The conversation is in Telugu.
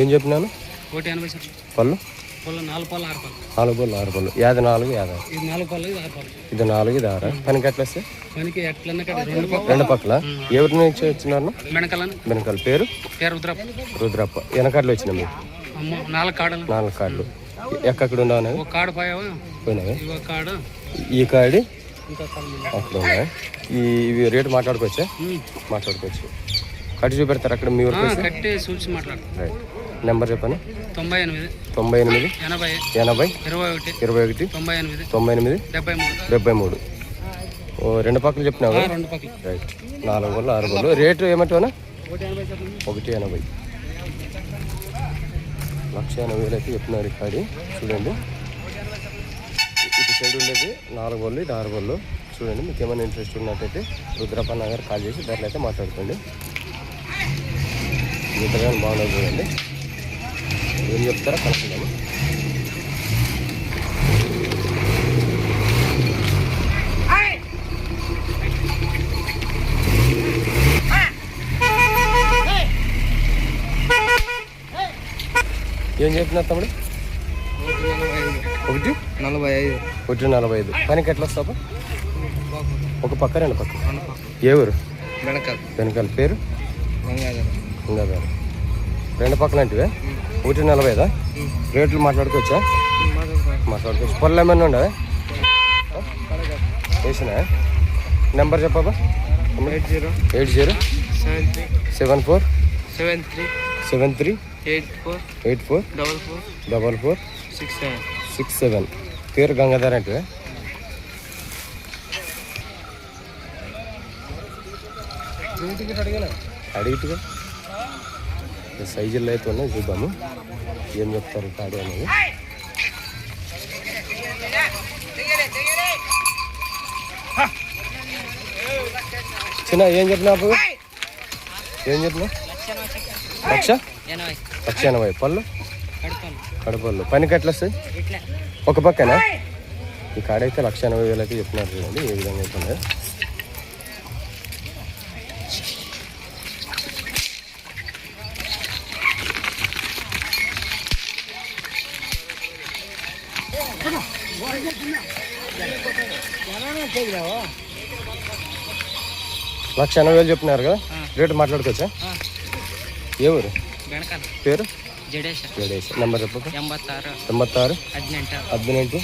ఏం చెప్పినాను? ఒకటి ఎనభై సార్. పళ్ళు? పళ్ళు నాలుగు పళ్ళు ఆరు పళ్ళు. నాలుగు పళ్ళు ఆరు పళ్ళు. యాది నాలుగు యాద? ఇది నాలుగు పళ్ళు ఇది ఆరు పళ్ళు. ఇది నాలుగు ఇది ఆరు? పనికి ఎట్లా వస్తే పనికి ఎట్లన్నా కదా రెండు పక్క రెండు పక్కల? ఎవరి నుంచి వచ్చినారు? వెనకాల పేరు? పేరు రుద్రప్ప. రుద్రప్ప. వెనకాడలు వచ్చినాయి మీకు అమ్మ నాలుగు కాడలు. నాలుగు కార్డులు ఎక్కడ ఉండవు ఒక కాడు పోయావా? కాడు. ఈ కాడి. అక్కడ ఉన్నాయి? ఈ ఇవి రేటు మాట్లాడుకోవచ్చా. మాట్లాడుకోవచ్చు. కట్టి చూపెడతారు అక్కడ మీ ఆ, ఊరికి వచ్చి కట్టి చూసి మాట్లాడు. రైట్. నెంబర్ చెప్పండి. తొంభై ఎనిమిది తొంభై ఎనిమిది ఎనభై ఎనభై ఇరవై ఒకటి ఇరవై ఒకటి తొంభై ఎనిమిది తొంభై ఎనిమిది డెబ్బై మూడు. డెబ్బై మూడు. ఓ రెండు పక్కలు చెప్పినావు? రైట్ నాలుగు వందలు ఆరు వందలు రేటు ఏమంటావునా ఒకటి ఎనభై. లక్ష ఎనభై వేలు అయితే చెప్పినారు ఇక్కడ చూడండి. ఇటు సైడ్ ఉండేది నాలుగు వాళ్ళు ఇది ఆరు వాళ్ళు చూడండి మీకు ఏమైనా ఇంట్రెస్ట్ ఉన్నట్టయితే రుద్రప్ప నగర్ కాల్ చేసి ధరలు అయితే మాట్లాడుకోండి. ఇతర బాగున్నది చూడండి. ఏం చెప్తారో? కనుక్కుందాము ఏం చెప్తున్నారు తమ్ముడు? ఒకటి? నలభై ఐదు ఒకటి నలభై ఐదు. పనికి ఎట్లా వస్తావు ఒక పక్క. రెండు పక్క. ఏ ఊరు? వెనకాల. వెనకాల. పేరు? గంగాధర్. గంగాధర. రెండు పక్కన అంటే ఒకటి నలభై ఐదా? రేట్లు మాట్లాడుకోవచ్చా? మాట్లాడుకోవచ్చు. పళ్ళు ఏమైనా ఉండవా? వేసినా? Number చెప్పబా eight zero. Eight zero? Seven three. Seven four? Seven three. Seven three? Eight four. Eight four? Double four. Double four? Six seven. Six seven. పేరు గంగాధర్ అంటే అడిగిట్టుగా సైజుల్లో అయితే ఉన్నాయి చూద్దాము. ఏం చెప్తారు తాడు అనేది. చిన్న ఏం చెప్పినావు ఏం చెప్పినా లక్ష లక్ష ఎనభై పళ్ళు? కడపళ్ళు. పనికి ఎట్లా వస్తాయి? ఒక పక్కన? ఈ కాడైతే లక్ష ఎనభై వేలు అయితే చెప్తున్నారు చూడండి ఏ విధంగా అయితే లక్ష ఎనభై వేలు చెప్తున్నారు కదా? రేటు మాట్లాడుకోవచ్చా? ఏ ఊరు? పేరు? జడేష్ నెంబర్ చెప్పు. ఎంబత్తారు. ఎంబత్తారు. హదినెంటు హదినెంటు